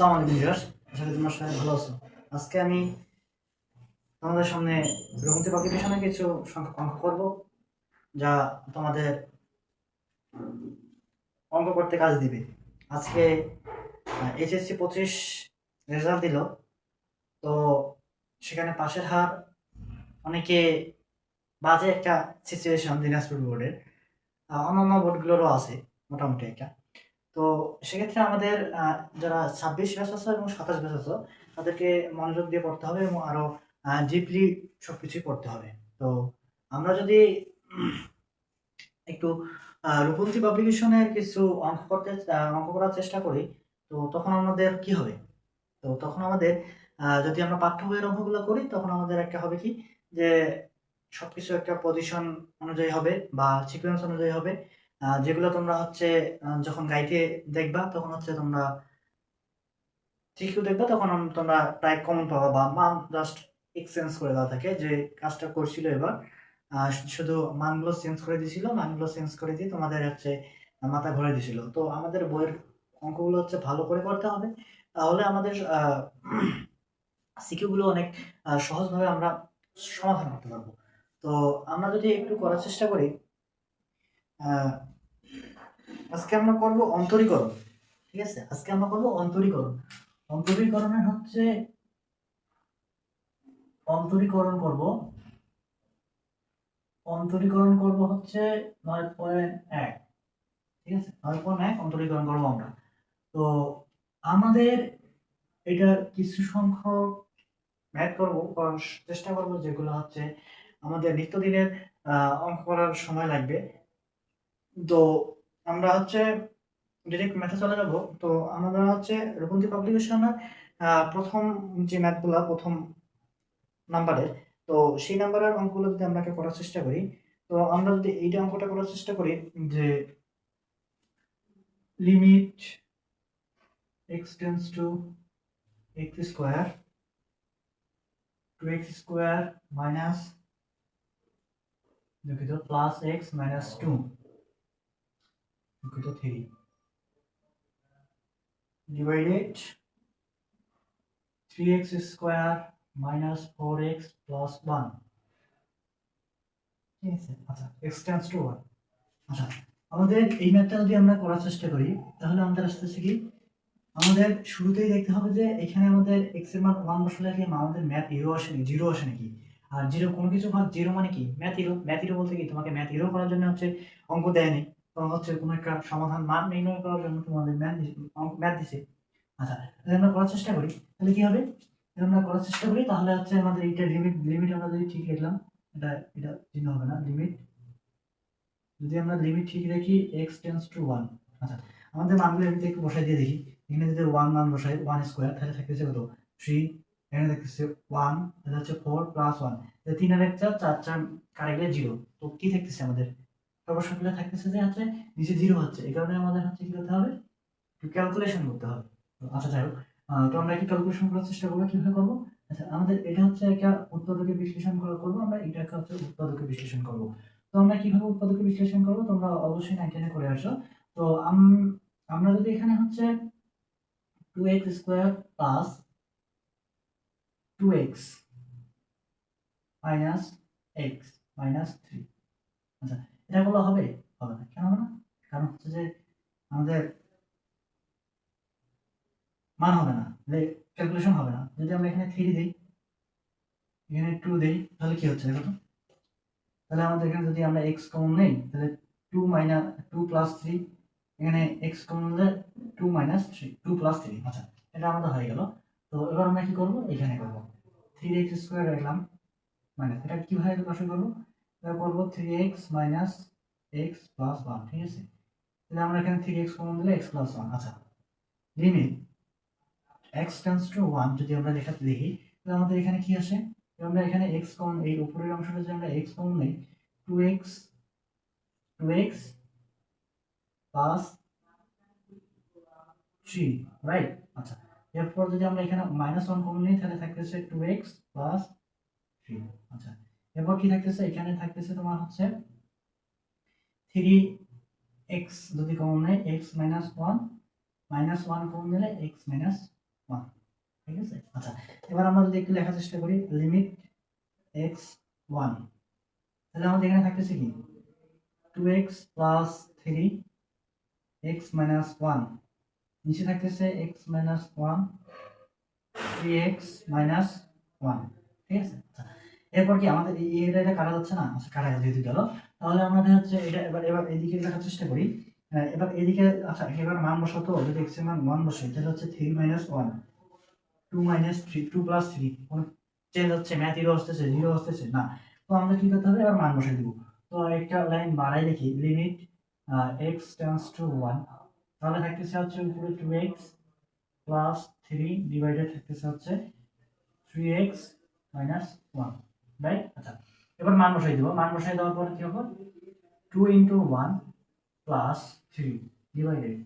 আসসালামু আলাইকুম ভিউয়ার্স, আশা করি তোমরা সবাই ভালো আছো। আজকে আমি তোমাদের সামনে রঘুমতি পাখি পেছনে কিছু সংখ্যক অঙ্ক করব, যা তোমাদের অঙ্ক করতে কাজ দিবে। আজকে এইচএসসি পঁচিশ রেজাল্ট দিল, তো সেখানে পাশের হার, অনেকে বাজে একটা সিচুয়েশন দিনাজপুর বোর্ডের অন্যান্য বোর্ডগুলোরও আছে, মোটামুটি একটা। তো সেক্ষেত্রে আমাদের যারা ছাব্বিশ ব্যাচ আছো এবং সাতাশ ব্যাচ আছো তাদেরকে মনোযোগ দিয়ে পড়তে হবে এবং আরও ডিপলি সবকিছুই পড়তে হবে। তো আমরা যদি একটু আহ, রূপন্তী পাবলিকেশনের কিছু অঙ্ক করতে অঙ্ক করার চেষ্টা করি তো তখন আমাদের কি হবে? তো তখন আমাদের যদি আমরা পাঠ্য বইয়ের অঙ্কগুলো করি তখন আমাদের একটা হবে কি? যে সবকিছু একটা পজিশন অনুযায়ী হবে বা সিকোয়েন্স অনুযায়ী হবে। যেগুলো তোমরা হচ্ছে যখন গাইতে দেখবা, তখন হচ্ছে তোমরা ঠিকই দেখবা, তখন তোমরা প্রায় কমন পাবা বা মান জাস্ট এক্সচেঞ্জ করে দেওয়া থাকে যে কাজটা করছিল এবার। শুধু মানগুলো চেঞ্জ করে দিয়েছিল মানগুলো চেঞ্জ করে দিয়ে তোমাদের হচ্ছে মাথা ঘুরে দিয়েছিল তো আমাদের বইয়ের অঙ্কগুলো হচ্ছে ভালো করে করতে হবে। তাহলে আমাদের সিকিউগুলো অনেক সহজভাবে আমরা সমাধান করতে পারব। তো আমরা যদি একটু করার চেষ্টা করি আজকে আমরা করব অন্তরীকরণ, ঠিক আছে? আজকে আমরা করব অন্তরীকরণ। অন্তরীকরণের হচ্ছে অন্তরীকরণ করব। অন্তরীকরণ করব হচ্ছে নয় পয়েন্ট এক, ঠিক আছে? নয় পয়েন্ট এক অন্তরীকরণ করব আমরা। তো আমাদের এটার কিছু সংখ্যক ম্যাথ করব করার চেষ্টা করব যেগুলো হচ্ছে আমাদের নিত্যদিনের অঙ্ক করার সময় লাগবে। তো আমরা হচ্ছে ডিরেক্ট ম্যাথে চলে যাব। তো আমরা হচ্ছে রূপন্তী পাবলিকেশনের প্রথম যে ম্যাথগুলো প্রথম নাম্বারের তো সেই নাম্বারের অঙ্কগুলো যদি আমরা করার চেষ্টা করি, তো আমরা যদি এইটা অঙ্কটা করার চেষ্টা করি যে limit x tends to x square two x square minus দুঃখিত প্লাস এক্স মাইনাস টু দুঃখিত three divided 3x square minus 4x plus 1 ঠিক আছে আচ্ছা x tends to 1 আচ্ছা আমাদের এই ম্যাথটা যদি আমরা করার চেষ্টা করি, তাহলে আমাদের আসতেছে কি? আমাদের শুরুতেই দেখতে হবে যে এখানে আমাদের x এর মান 1 বসালে কি আমাদের ম্যাথ হিরো আসে নাকি জিরো আসে নাকি? আর জিরো কোনো কিছু ভাগ জিরো মানে কি? ম্যাথ হিরো ম্যাথ হিরো বলতে কি? তোমাকে ম্যাথ হিরো করার জন্য হচ্ছে অঙ্ক দেয়নি হচ্ছে কোনো একটা সমাধান মান নির্ণয় করার জন্য তোমাদের ম্যাথ ম্যাথ দিছে। আচ্ছা যদি আমরা করার চেষ্টা করি, তাহলে কি হবে? যদি আমরা করার চেষ্টা করি, তাহলে হচ্ছে আমাদের এইটা লিমিট লিমিট আমরা যদি ঠিক রাখলাম, এটা এটা চিহ্ন হবে না লিমিট যদি আমরা লিমিট ঠিক রাখি এক্স টেন্স টু ওয়ান আচ্ছা আমাদের মানগুলো এমনিতে একটু বসাই দিয়ে দেখি। এখানে যদি ওয়ান মান বসাই ওয়ান স্কোয়ার তাহলে থাকতেছে কত? থ্রি এখানে থাকতেছে ওয়ান তাহলে হচ্ছে ফোর প্লাস ওয়ান তিন আর এক চার চার চার কারে জিরো তো কি থাকতেছে আমাদের? সর্বসাকুলে থাকতেছে যে হচ্ছে নিচে জিরো হচ্ছে এই কারণে আমাদের হচ্ছে কি করতে হবে? একটু ক্যালকুলেশন করতে হবে। আচ্ছা যাই হোক। তো আমরা কি ক্যালকুলেশন করার চেষ্টা করব, কীভাবে করব? আচ্ছা আমাদের এটা হচ্ছে একটা উৎপাদকের বিশ্লেষণ করা করব, আমরা এটাকে হচ্ছে উৎপাদকের বিশ্লেষণ করব। তো আমরা কীভাবে উৎপাদকের বিশ্লেষণ করব? তোমরা অবশ্যই নাইনটিনে করে আসো। তো আমরা যদি এখানে হচ্ছে two x square plus two x minus x minus three আচ্ছা এটা করলে হবে হবে না। কেন না কারণ হচ্ছে যে আমাদের মান হবে না ক্যালকুলেশন হবে না। যদি আমরা এখানে থ্রি দিই, এখানে টু দিই, তাহলে কি হচ্ছে দেখো তাহলে আমাদের এখানে যদি আমরা এক্স কমন নেই, তাহলে two minus two plus three এখানে এক্স কমন নিলে two minus three two plus three আচ্ছা এটা আমাদের হয়ে গেল। তো এবার আমরা কি করব? এখানে করব। থ্রি এক্স স্কোয়ার রাখলাম। মানে এটা কীভাবে পাশে করব? এটা করব three x minus x plus one ঠিক আছে? তাহলে আমরা এখানে থ্রি এক্স কমন দিলে এক্স প্লাস ওয়ান আচ্ছা। Limit x tends to one যদি আমরা লেখাতে দেখি, তাহলে আমাদের এখানে কি আসে? আমরা এখানে এক্স কমন, এই উপরের অংশটা যদি আমরা এক্স কমন নেই two x two x plus three right আচ্ছা এরপর যদি আমরা এখানে মাইনাস ওয়ান কমন নিই, তাহলে থাকতেছে টু এক্স প্লাস থ্রি আচ্ছা। এরপর কি থাকতেছে? এখানে থাকতেছে তোমার হচ্ছে থ্রি এক্স যদি কমন নেই x minus one minus one common দিলে এক্স মাইনাস ওয়ান ঠিক আছে? আচ্ছা এবার আমরা যদি একটু লেখার চেষ্টা করি লিমিট এক্স ওয়ান তাহলে আমাদের এখানে থাকতেছে কি? Two x plus three x minus one নিচে থাকতেছে x minus one three x minus one ঠিক আছে? আচ্ছা এরপর কি আমাদের এই এটা কাটা যাচ্ছে না? আচ্ছা কাটা যেহেতু গেল। তাহলে আমাদের হচ্ছে এটা এবার এবার এদিকে দেখার চেষ্টা করি। এবার এদিকে আচ্ছা এবার মান বসাতো যদি এক্সের মান ওয়ান বসে তাহলে হচ্ছে three minus one two minus three two plus three কোনো চেঞ্জ হচ্ছে ম্যাথ জিরো আসতেছে জিরো আসতেছে, না। তো আমাদের কি করতে হবে? এবার মান বসে দিব। তো একটা লাইন বাড়াই লিখি limit x tends to one তাহলে থাকতেছে হচ্ছে উপরে two x plus three divided থাকতেছে হচ্ছে three x minus one right আচ্ছা এবার মান বসাই দেবো। মান বসাই দেওয়ার পরে কি হবে? Two into one plus three divided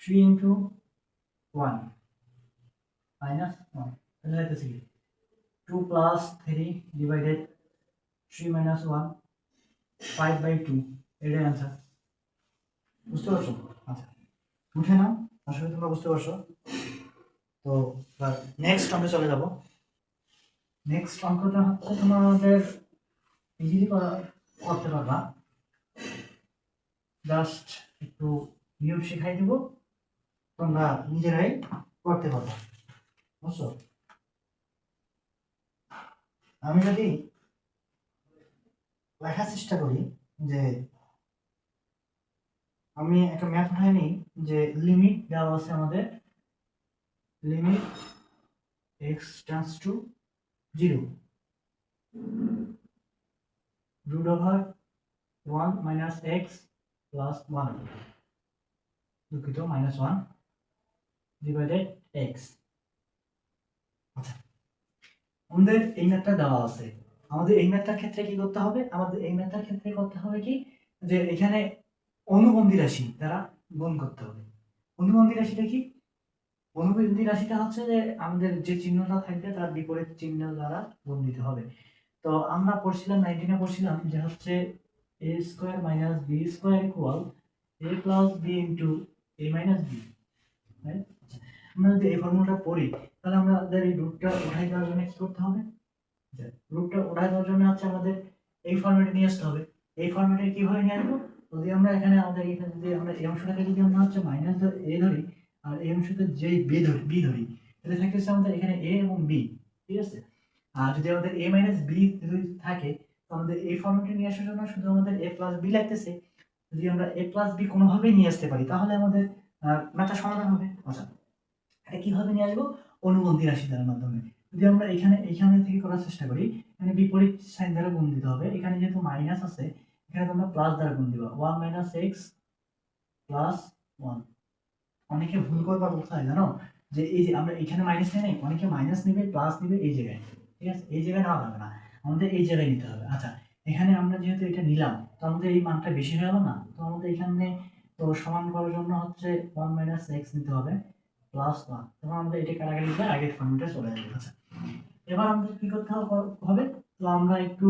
three into one minus one তাহলে কি? Two plus three divided three minus one five by two এটাই অ্যান্সার বুঝতে পারছ? আচ্ছা উঠে নাও। আসলে তোমরা বুঝতে পারছ। তো নেক্সট অঙ্কে চলে যাব। নেক্সট অঙ্কটা হচ্ছে তোমাদের ইজিলি করতে পারবা। জাস্ট একটু নিয়ম শেখাই দিব। তোমরা নিজেরাই করতে পারবা। বুঝছ? আমি যদি লেখার চেষ্টা করি যে আমি একটা ম্যাথ উঠাই নিই যে লিমিট দেওয়া আছে আমাদের। Limit x tends to zero. Root over one minus x plus one দুঃখিত মাইনাস ওয়ান ডিভাইডেড এক্স আচ্ছা আমাদের এই ম্যাথটা দেওয়া আছে। আমাদের এই ম্যাথটার ক্ষেত্রে কি করতে হবে? আমাদের এই ম্যাথটার ক্ষেত্রে করতে হবে কি? যে এখানে অনুবন্ধী রাশি দ্বারা গুণ করতে হবে। অনুবন্ধী রাশিটা কি? অনুবন্ধী রাশিটা হচ্ছে যে আমাদের যে চিহ্নটা থাকবে তার বিপরীত চিহ্ন দ্বারা দিতে হবে। তো আমরা পড়ছিলাম নাইনটিনে পড়ছিলাম যে হচ্ছে a square minus b square equal a plus b into a minus b আমরা যদি এই ফর্মুলাটা পড়ি, তাহলে আমাদের এই রুটটা উঠাই দেওয়ার জন্য কি করতে হবে? রুটটা উঠাই দেওয়ার জন্য হচ্ছে আমাদের এই ফর্মেটে নিয়ে আসতে হবে। এই ফর্মেটে কীভাবে নিয়ে আসব? যদি আমরা এখানে আমাদের এখানে যদি আমরা এই অংশটাকে যদি আমরা হচ্ছে মাইনাস এ ধরি আর এই অংশতে যেই বি ধরি বি ধরি তাহলে থাকতেছে আমাদের এখানে এ এবং বি ঠিক আছে? আর যদি আমাদের এ মাইনাস বি যদি থাকে তো আমাদের এই ফর্মেটে নিয়ে আসার জন্য শুধু আমাদের এ প্লাস বি লাগতেছে। যদি আমরা এ প্লাস বি কোনোভাবেই নিয়ে আসতে পারি, তাহলে আমাদের ম্যাথটা সমাধান হবে। আচ্ছা এটা কীভাবে নিয়ে আসব? অনুবন্ধী রাশি দ্বারা মাধ্যমে। যদি আমরা এখানে এখানে থেকে করার চেষ্টা করি, এখানে বিপরীত সাইন দ্বারা গুণ দিতে হবে। এখানে যেহেতু মাইনাস আছে, এখানে তোমরা প্লাস দ্বারা গুণ দিবা। One minus x plus one অনেকে ভুল করবা কোথায় জানো? যে এই যে আমরা এখানে মাইনাস নেই, অনেকে মাইনাস নেবে প্লাস নেবে এই জায়গায়। ঠিক আছে? এই জায়গায় নেওয়া যাবে না। আমাদের এই জায়গায় নিতে হবে। আচ্ছা এখানে আমরা যেহেতু এটা নিলাম, তো আমাদের এই মানটা বেশি হয়ে গেল না? তো আমাদের এখানে তো সমান করার জন্য হচ্ছে ওয়ান মাইনাস এক্স নিতে হবে প্লাস ওয়ান তখন আমাদের এটা কাটাকাটি দিয়ে আগের ফর্মেটে চলে যাবে। আচ্ছা এবার আমাদের কি করতে হবে তো আমরা একটু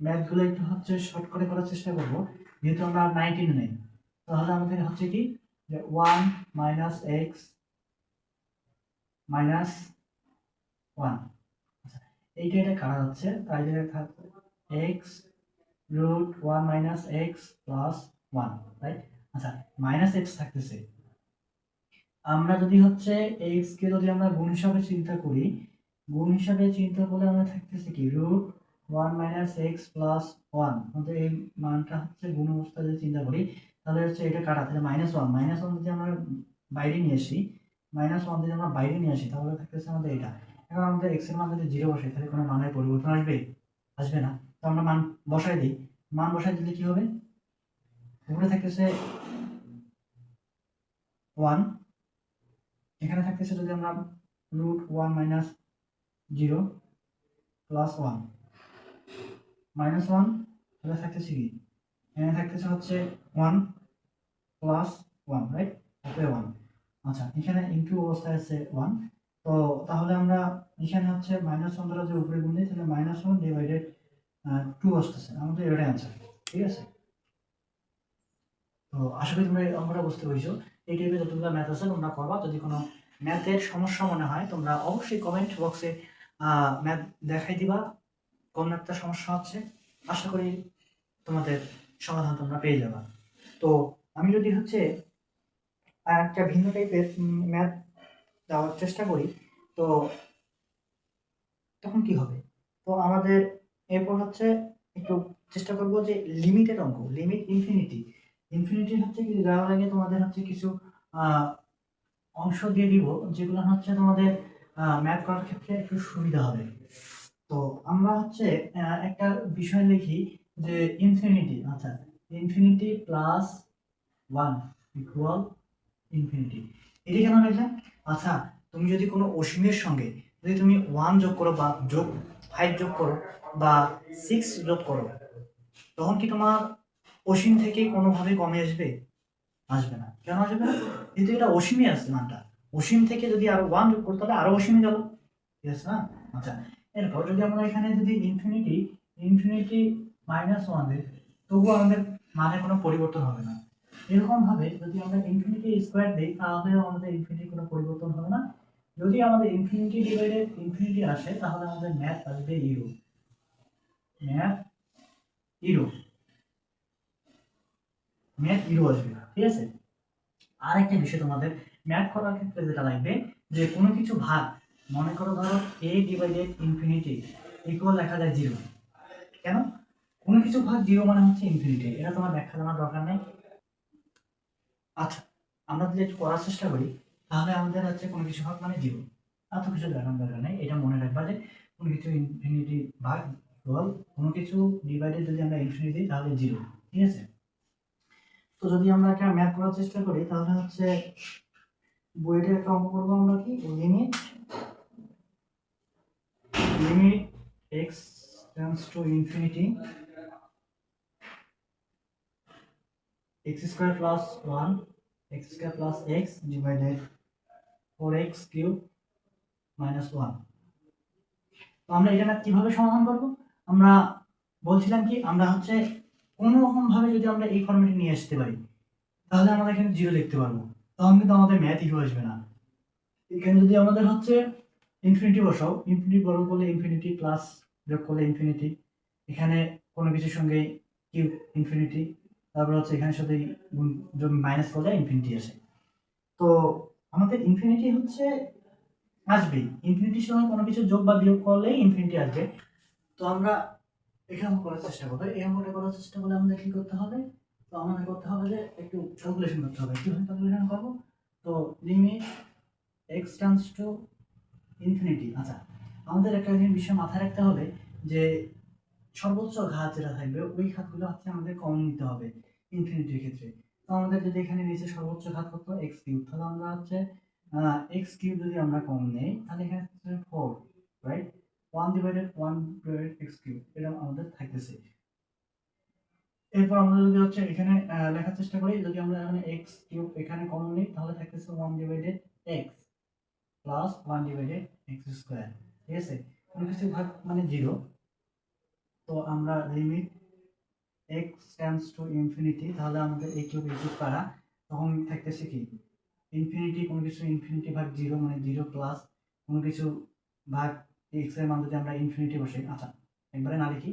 ম্যাথগুলো একটু হচ্ছে শর্ট করে করার চেষ্টা করব। যেহেতু আমরা নাইনটিন নেই, তাহলে আমাদের হচ্ছে কি যে one minus x minus one এইটা এটা কাটা যাচ্ছে তাই জায়গায় থাকবে x root one minus x আচ্ছা মাইনাস এক্স থাকতেছে। আমরা যদি হচ্ছে এক্স কে যদি আমরা গুণ হিসাবে চিন্তা করি, গুণ হিসাবে চিন্তা করলে আমরা থাকতেছে কি? Root one minus x plus one আমাদের এই মানটা হচ্ছে গুণ অবস্থা যদি চিন্তা করি তাহলে হচ্ছে এটা কাটা, তাহলে মাইনাস ওয়ান মাইনাস ওয়ান যদি আমরা বাইরে নিয়ে আসি মাইনাস ওয়ান যদি আমরা বাইরে নিয়ে আসি, তাহলে থাকতেছে আমাদের এটা। এখন আমাদের এক্সের মান যদি জিরো বসে, তাহলে কোনো মানের পরিবর্তন আসবে? আসবে না। তো আমরা মান বসাই দিই। মান বসাই দিলে কি হবে? উপরে থাকতেছে ওয়ান এখানে থাকতেছে যদি আমরা root one minus zero plus one minus one তাহলে থাকতেছে কি? এখানে থাকতেছে হচ্ছে প্লাস রাইট ওয়ান আচ্ছা এখানে ইনটু অবস্থায় আছে ওয়ান তো তাহলে আমরা এখানে হচ্ছে মাইনাস দ্বারা যে উপরে গুণ দিই, তাহলে মাইনাস ডিভাইডেড টু আসতেছে। আমাদের এটাই ঠিক আছে? তো আশা করি তোমরা অঙ্কটা বুঝতে পেরেছ। এই টাইপের যতগুলো ম্যাথ আছে, তোমরা করবা। যদি কোনো ম্যাথের সমস্যা মনে হয়, তোমরা অবশ্যই কমেন্ট বক্সে ম্যাথ দেখাই দিবা। কোন ম্যাথটা সমস্যা হচ্ছে? আশা করি তোমাদের সমাধান তোমরা পেয়ে যাবা। তো আমি যদি হচ্ছে আর একটা ভিন্ন টাইপের ম্যাথ দেওয়ার চেষ্টা করি, তো তখন কি হবে? তো আমাদের এরপর হচ্ছে একটু চেষ্টা করব যে লিমিটেড অঙ্ক লিমিট ইনফিনিটি ইনফিনিটি হচ্ছে কি? দেওয়ার আগে তোমাদের হচ্ছে কিছু অংশ দিয়ে দিব, যেগুলো হচ্ছে তোমাদের ম্যাথ করার ক্ষেত্রে একটু সুবিধা হবে। তো আমরা হচ্ছে একটা বিষয় লিখি যে ইনফিনিটি আচ্ছা infinity plus one equal infinity এটি কেন লিখলাম? আচ্ছা তুমি যদি কোনো অসীমের সঙ্গে যদি তুমি ওয়ান যোগ করো বা যোগ ফাইভ যোগ করো বা সিক্স যোগ করো, তখন কি তোমার অসীম থেকে কোনোভাবে কমে আসবে? আসবে না। কেন আসবে? না যেহেতু এটা অসীমে আসছে মানটা। অসীম থেকে যদি আরও ওয়ান যোগ করতে তাহলে আরও অসীমে গেল। ঠিক আছে না? আচ্ছা এরপর যদি আমরা এখানে যদি ইনফিনিটি ইনফিনিটি মাইনাস ওয়ান তবুও আমাদের মানে কোনো পরিবর্তন হবে না। এরকম ভাবে যদি আমরা ইনফিনিটি স্কোয়ার দিই, তাহলেও আমাদের ইনফিনিটি কোনো পরিবর্তন হবে না। যদি আমাদের ইনফিনিটি ডিভাইডেড ইনফিনিটি আসে, তাহলে আমাদের ম্যাথ আসবে ইরো ম্যাথ ইরো ম্যাথ ইরো আসবে ঠিক আছে? আর একটা বিষয় তোমাদের ম্যাথ করার ক্ষেত্রে যেটা লাগবে, যে কোনো কিছু ভাগ, মনে করো ধরো এ ডিভাইডেড ইনফিনিটি ইকুয়াল লেখা যায় জিরো কেন? কোনো কিছু ভাগ জিরো মানে হচ্ছে ইনফিনিটি এটা তোমার ব্যাখ্যা জানার দরকার নেই। আচ্ছা আমরা যদি একটু করার চেষ্টা করি, তাহলে আমাদের হচ্ছে কোনো কিছু ভাগ মানে জিরো এত কিছু দেখানোর দরকার নেই, এটা মনে রাখবা যে কোনো কিছু ইনফিনিটি ভাগ ইকুয়াল কোনো কিছু ডিভাইডেড যদি আমরা ইনফিনিটি দিই, তাহলে জিরো ঠিক আছে? তো যদি আমরা একটা ম্যাথ করার চেষ্টা করি, তাহলে হচ্ছে বইয়ের একটা অঙ্ক করব আমরা কি? Limit limit x tends to infinity square plus one x square plus x divided four x cube minus one তো আমরা এটা কীভাবে সমাধান করব? আমরা বলছিলাম কি, আমরা হচ্ছে কোনো রকম ভাবে যদি আমরা এই ফর্মেটে নিয়ে আসতে পারি, তাহলে আমরা এখানে জিরো লিখতে পারব। তখন কিন্তু আমাদের ম্যাথ ইরো আসবে না। এখানে যদি আমাদের হচ্ছে ইনফিনিটি বসাও ইনফিনিটি বড় করলে ইনফিনিটি প্লাস যোগ করলে ইনফিনিটি এখানে কোনো কিছুর সঙ্গে কিউব ইনফিনিটি তারপর হচ্ছে এখানে সাথে মাইনাস করলে ইনফিনিটি আসে। তো আমাদের ইনফিনিটি হচ্ছে আসবেই ইনফিনিটির সঙ্গে কোনো কিছু যোগ বা বিয়োগ করলেই ইনফিনিটি আসবে। তো আমরা এখানে করার চেষ্টা করব। এই অঙ্কটা করার চেষ্টা করলে আমাদের কি করতে হবে? তো আমাদের করতে হবে যে একটু ক্যালকুলেশন করতে হবে। কীভাবে ক্যালকুলেশন করব? তো limit x tends to infinity আচ্ছা আমাদের একটা বিষয় মাথায় রাখতে হবে যে সর্বোচ্চ ঘাত যেটা থাকবে, ওই ঘাতগুলো হচ্ছে আমাদের কম নিতে হবে ইনফিনিটির ক্ষেত্রে। তো আমাদের যদি এখানে নিচে সর্বোচ্চ ঘাত করতো এক্স কিউব, তাহলে আমরা হচ্ছে এক্স কিউব যদি আমরা কম নেই, তাহলে এখানে হচ্ছে four right one divided one divided x cube, এটা আমাদের থাকতেছে। এরপর আমরা যদি হচ্ছে এখানে লেখার চেষ্টা করি, যদি আমরা এখানে এক্স কিউব এখানে কমন নিই, তাহলে থাকতেছে one divided x plus one divided x square ঠিক আছে? কোনো কিছু ভাগ মানে জিরো তো আমরা limit x tends to infinity তাহলে আমাদের এই কিউব কিউব পারা তখন থাকতেছে কি? ইনফিনিটি কোনো কিছু ইনফিনিটি ভাগ জিরো মানে জিরো প্লাস কোনো কিছু ভাগ এক্সের মান যদি আমরা ইনফিনিটি বসে আচ্ছা একবারে না লিখি,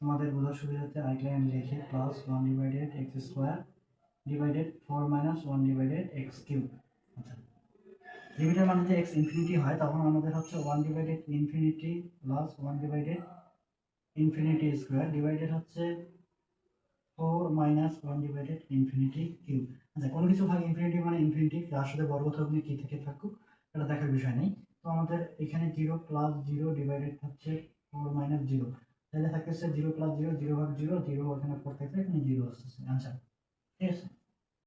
তোমাদের বোঝার সুবিধাতে আরেকটা আমি লিখি plus one divided x square divided four minus one divided x cube আচ্ছা। লিমিটের মান যদি এক্স ইনফিনিটি হয়, তখন আমাদের হচ্ছে one divided infinity plus one divided infinity square divided হচ্ছে four minus one divided infinity cube আচ্ছা কোনো কিছু ভাগ ইনফিনিটি মানে ইনফিনিটি যার সাথে বর্গ থাকুক কি থেকে থাকুক, এটা দেখার বিষয় নেই। তো আমাদের এখানে জিরো প্লাস জিরো ডিভাইডেড হচ্ছে ফোর মাইনাস জিরো তাহলে থাকতেছে জিরো প্লাস জিরো জিরো ভাগ জিরো জিরো ওখানে ফোর থাকছে এখানে জিরো আসতেছে। আচ্ছা ঠিক আছে?